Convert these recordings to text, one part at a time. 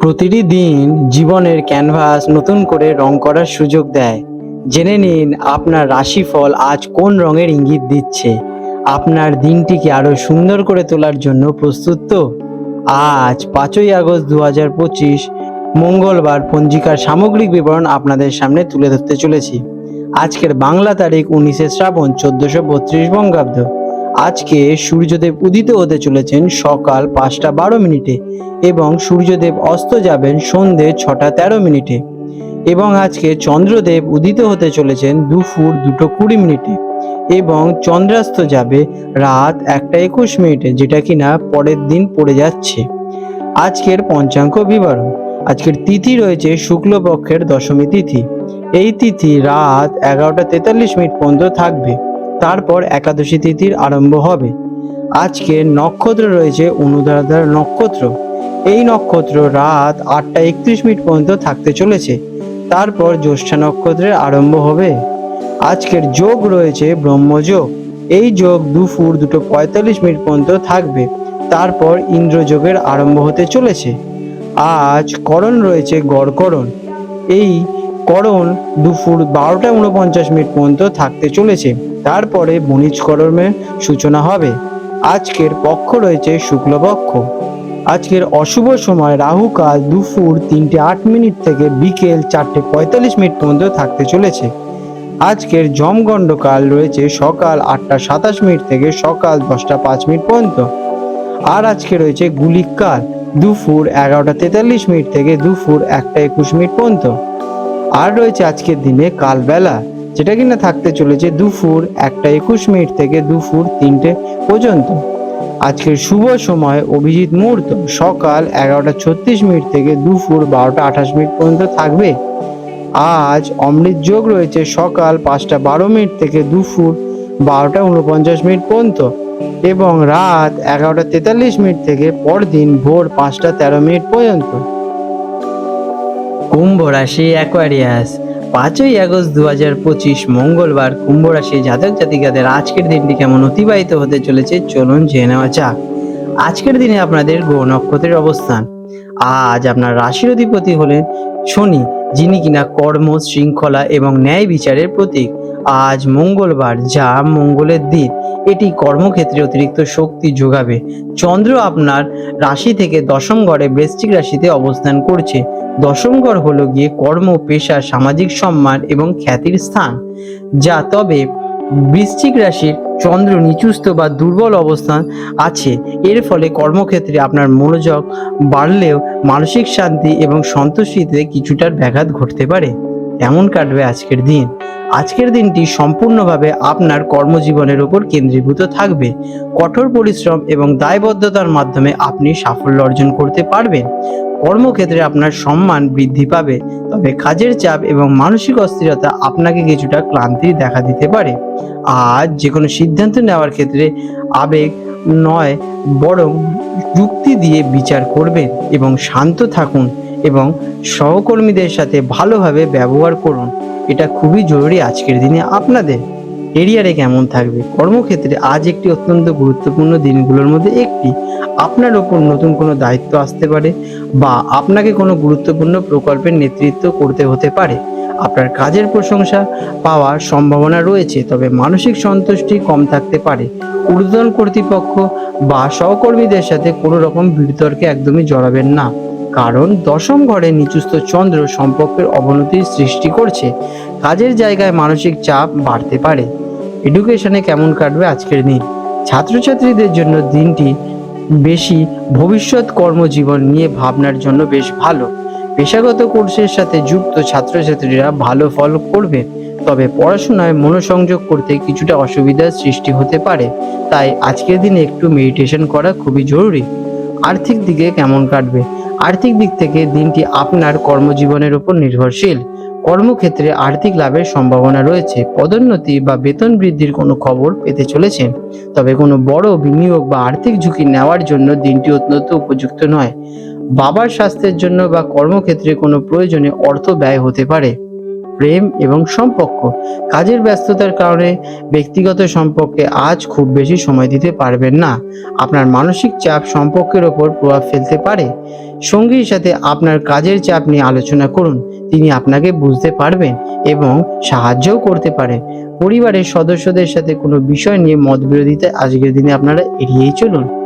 প্রতিটি দিন জীবনের ক্যানভাস নতুন করে রং করার সুযোগ দেয়। জেনে নিন আপনার রাশিফল আজ কোন রঙের ইঙ্গিত দিচ্ছে। আপনার দিনটিকে আরও সুন্দর করে তোলার জন্য প্রস্তুত তো? আজ পাঁচই আগস্ট দু হাজার পঁচিশ, মঙ্গলবার পঞ্জিকার সামগ্রিক বিবরণ আপনাদের সামনে তুলে ধরতে চলেছি। আজকের বাংলা তারিখ উনিশে শ্রাবণ চোদ্দশো বত্রিশ বঙ্গাব্দ। আজকে সূর্যদেব উদিত হতে চলেছেন সকাল পাঁচটা বারো মিনিটে এবং সূর্যদেব অস্ত যাবেন সন্ধে ছটা তেরো মিনিটে। এবং আজকে চন্দ্রদেব উদিত হতে চলেছেন দুপুর দুটো কুড়ি মিনিটে। এবং চন্দ্রাস্ত যাবে রাত একটা একুশ মিনিটে, যেটা কিনা পরের দিন পড়ে যাচ্ছে। আজকের পঞ্চাঙ্গ বিবরণ। আজকের তিথি রয়েছে শুক্লপক্ষের দশমী তিথি। এই তিথি রাত এগারোটা তেতাল্লিশ মিনিট পর্যন্ত থাকবে। তারপর একাদশী তিথির আরম্ভ হবে। আজকে নক্ষত্র রয়েছে অনুদারদার নক্ষত্র। এই নক্ষত্র রাত আটটা একত্রিশ মিনিট পর্যন্ত থাকতে চলেছে। তারপর জ্যৈষ্ঠা নক্ষত্রের আরম্ভ হবে। আজকের যোগ রয়েছে ব্রহ্মযোগ এই যোগ দুপুর দুটো পঁয়তাল্লিশ মিনিট পর্যন্ত থাকবে। তারপর ইন্দ্রযোগের আরম্ভ হতে চলেছে। আজ করণ রয়েছে গড়করণ এই করণ দুপুর বারোটা উনপঞ্চাশ মিনিট পর্যন্ত থাকতে চলেছে। তারপরে বণিজকরণের সূচনা হবে। আজকের পক্ষ রয়েছে শুক্লপক্ষ আজকের অশুভ সময় রাহুকাল দুপুর তিনটে আট মিনিট থেকে বিকেল চারটে পঁয়তাল্লিশ মিনিট পর্যন্ত থাকতে চলেছে। আজকের জমগণ্ডকাল রয়েছে সকাল আটটা সাতাশ মিনিট থেকে সকাল দশটা পাঁচ মিনিট পর্যন্ত। আর আজকে রয়েছে গুলিক কাল দুপুর এগারোটা তেতাল্লিশ মিনিট থেকে দুপুর একটা একুশ মিনিট পর্যন্ত। আর রয়েছে আজকের দিনে কালবেলা যেটা কিনা থাকতে চলেছে দুপুর একটা একুশ মিনিট থেকে দুপুর তিনটে পর্যন্ত। আজকের শুভ সময়, অভিজিৎ মুহূর্ত, সকাল এগারোটা ছত্রিশ মিনিট থেকে দুপুর বারোটা আঠাশ মিনিট পর্যন্ত থাকবে। আজ অমৃত যোগ রয়েছে সকাল পাঁচটা বারো মিনিট থেকে দুপুর বারোটা উনপঞ্চাশ মিনিট পর্যন্ত এবং রাত এগারোটা তেতাল্লিশ মিনিট থেকে পরদিন ভোর পাঁচটা তেরো মিনিট পর্যন্ত। কুম্ভ রাশি অ্যাকোয়ারিয়াস পাঁচই আগস্ট দু হাজার পঁচিশ মঙ্গলবার কুম্ভ রাশি জাতক জাতিকাদের আজকের দিনটি কেমন অতিবাহিত হতে চলেছে, চলুন জেনে নেওয়া যাক। আজকের দিনে আপনাদের গ্রহ নক্ষত্রের অবস্থান। আজ আপনার রাশির অধিপতি হলেন শনি, যিনি কিনা কর্ম, শৃঙ্খলা এবং ন্যায় বিচারের প্রতীক। আজ মঙ্গলবার, যা মঙ্গলের দিন। এটি কর্মক্ষেত্রে অতিরিক্ত শক্তি যোগাবে। চন্দ্র আপনার রাশি থেকে দশম ঘরে বৃশ্চিক রাশিতে অবস্থান করছে। দশম হলো গিয়ে কর্ম, পেশা, সামাজিক সম্মান এবং খ্যাতির স্থান। যা তবে বৃশ্চিক রাশির চন্দ্র নিচুস্থ বা দুর্বল অবস্থান আছে। এর ফলে কর্মক্ষেত্রে আপনার মনোযোগ বাড়লেও মানসিক শান্তি এবং সন্তুষ্টিতে কিছুটার ব্যাঘাত ঘটতে পারে। এমন কাটবে আজকের দিন। আজকের দিনটি সম্পূর্ণভাবে আপনার কর্মজীবনের উপর কেন্দ্রীভূত থাকবে। কঠোর পরিশ্রম এবং দায়বদ্ধতার মাধ্যমে আপনি সাফল্য অর্জন করতে পারবেন। কর্মক্ষেত্রে আপনার সম্মান বৃদ্ধি পাবে। তবে কাজের চাপ এবং মানসিক অস্থিরতা আপনাকে কিছুটা ক্লান্তি দেখা দিতে পারে। আজ যে কোনো সিদ্ধান্ত নেওয়ার ক্ষেত্রে আবেগ নয়, বরং যুক্তি দিয়ে বিচার করবেন এবং শান্ত থাকুন এবং সহকর্মীদের সাথে ভালোভাবে ব্যবহার করুন। এটা খুবই জরুরি আজকের দিনে আপনাদের। এরিয়ারে কেমন থাকবে? কর্মক্ষেত্রে আজ একটি অত্যন্ত গুরুত্বপূর্ণ দিনগুলোর মধ্যে একটি। আপনার ওপর নতুন কোনো দায়িত্ব আসতে পারে বা আপনাকে কোনো গুরুত্বপূর্ণ প্রকল্পের নেতৃত্ব করতে হতে পারে। আপনার কাজের প্রশংসা পাওয়ার সম্ভাবনা রয়েছে, তবে মানসিক সন্তুষ্টি কম থাকতে পারে। ঊর্ধ্বতন কর্তৃপক্ষ বা সহকর্মীদের সাথে কোনো রকম বিতর্কে একদমই জড়াবেন না, কারণ দশম ঘরে নিচুস্থ চন্দ্র সম্পর্কের অবনতির সৃষ্টি করছে। কাজের জায়গায় মানসিক চাপ বাড়তে পারে। এডুকেশনে কেমন কাটবে আজকের দিন? ছাত্রছাত্রীদের জন্য দিনটি বেশি ভবিষ্যৎ কর্মজীবন নিয়ে ভাবনার জন্য বেশ ভালো। পেশাগত কোর্সের সাথে যুক্ত ছাত্রছাত্রীরা ভালো ফল করবে, তবে পড়াশোনায় মনোসংযোগ করতে কিছুটা অসুবিধার সৃষ্টি হতে পারে। তাই আজকের দিনে একটু মেডিটেশন করা খুবই জরুরি। আর্থিক দিকে কেমন কাটবে? আর্থিক দিক থেকে দিনটি আপনার কর্মজীবনের উপর নির্ভরশীল। কর্মক্ষেত্রে আর্থিক লাভের সম্ভাবনা রয়েছে। পদোন্নতি বা বেতন বৃদ্ধির কোনো খবর পেতে চলেছেন তবে কোনো বড় বিনিয়োগ বা আর্থিক ঝুঁকি নেওয়ার জন্য দিনটি অত্যন্ত উপযুক্ত নয়। বাবার স্বাস্থ্যের জন্য বা কর্মক্ষেত্রে কোনো প্রয়োজনে অর্থ ব্যয় হতে পারে। প্রেম এবং সম্পর্ক। কাজের ব্যস্ততার কারণে ব্যক্তিগত সম্পর্কে আজ খুব বেশি সময় দিতে পারবেন না। আপনার মানসিক চাপ সম্পর্কের ওপর প্রভাব ফেলতে পারে। সঙ্গীর সাথে আপনার কাজের চাপ নিয়ে আলোচনা করুন। তিনি আপনাকে বুঝতে পারবেন এবং সাহায্যও করতে পারেন। পরিবারের সদস্যদের সাথে কোনো বিষয় নিয়ে মতবিরোধিতা আজকের দিনে আপনারা এড়িয়েই চলুন।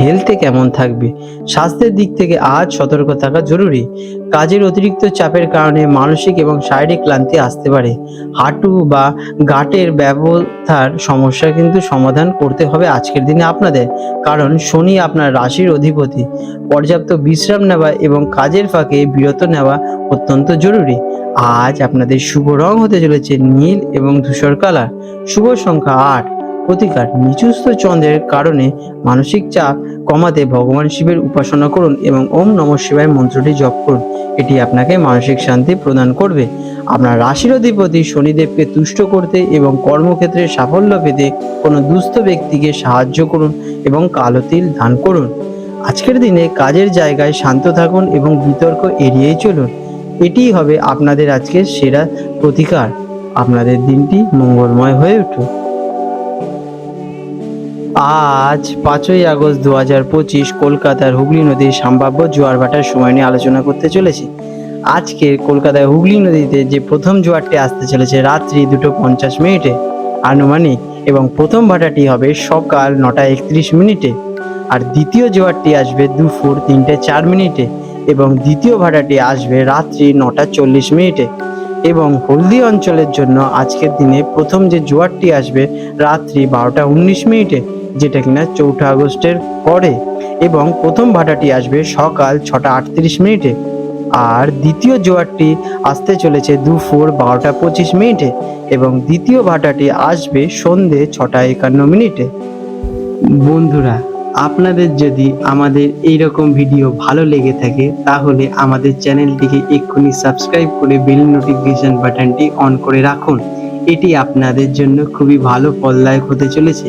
হেলথে কেমন থাকবে? স্বাস্থ্যের দিক থেকে আজ সতর্ক থাকা জরুরি। কাজের অতিরিক্ত চাপের কারণে মানসিক এবং শারীরিক ক্লান্তি আসতে পারে। হাঁটু বা গাঁটের ব্যবস্থার সমস্যা কিন্তু সমাধান করতে হবে আজকের দিনে আপনাদের। কারণ শনি আপনার রাশির অধিপতি। পর্যাপ্ত বিশ্রাম নেওয়া এবং কাজের ফাঁকে বিরত নেওয়া অত্যন্ত জরুরি। আজ আপনাদের শুভ রং হতে চলেছে নীল এবং ধূসর কালার। শুভ সংখ্যা আট। প্রতিকার নিচুস্থ চন্দ্রের কারণে মানসিক চাপ কমাতে ভগবান শিবের উপাসনা করুন এবং ওম নম শিবায় মন্ত্রটি জপ করুন। এটি আপনাকে মানসিক শান্তি প্রদান করবে। আপনার রাশির অধিপতি শনিদেবকে তুষ্ট করতে এবং কর্মক্ষেত্রে সাফল্য পেতে কোনো দুস্থ ব্যক্তিকে সাহায্য করুন এবং কালো তিল দান করুন। আজকের দিনে কাজের জায়গায় শান্ত থাকুন এবং বিতর্ক এড়িয়েই চলুন। এটিই হবে আপনাদের আজকের সেরা প্রতিকার। আপনাদের দিনটি মঙ্গলময় হয়ে উঠুক। আজ পাঁচই আগস্ট দু হাজার পঁচিশ কলকাতার হুগলি নদীর সম্ভাব্য জোয়ার ভাটার সময় নিয়ে আলোচনা করতে চলেছি। আজকে কলকাতায় হুগলি নদীতে যে প্রথম জোয়ারটি আসতে চলেছে রাত্রি দুটো পঞ্চাশ মিনিটে আনুমানিক এবং প্রথম ভাটাটি হবে সকাল নটা একত্রিশ মিনিটে আর দ্বিতীয় জোয়ারটি আসবে দুপুর তিনটে চার মিনিটে এবং দ্বিতীয় ভাটাটি আসবে রাত্রি নটা চল্লিশ মিনিটে এবং হলদি অঞ্চলের জন্য আজকের দিনে প্রথম যে জোয়ারটি আসবে রাত্রি বারোটা উনিশ মিনিটে যেটা কিনা চৌঠা আগস্টের পরে এবং প্রথম ভাটাটি আসবে সকাল ছটা আটত্রিশ মিনিটে। আর দ্বিতীয় জোয়ারটি আসতে চলেছে দুপুর বারোটা পঁচিশ মিনিটে এবং দ্বিতীয় ভাটাটি আসবে সন্ধে ছটা একান্ন মিনিটে। বন্ধুরা, আপনাদের যদি আমাদের এই রকম ভিডিও ভালো লেগে থাকে, তাহলে আমাদের চ্যানেলটিকে এক্ষুনি সাবস্ক্রাইব করে বেল নোটিফিকেশন বাটনটি অন করে রাখুন। এটি আপনাদের জন্য খুবই ভালো ফলদায়ক হতে চলেছে।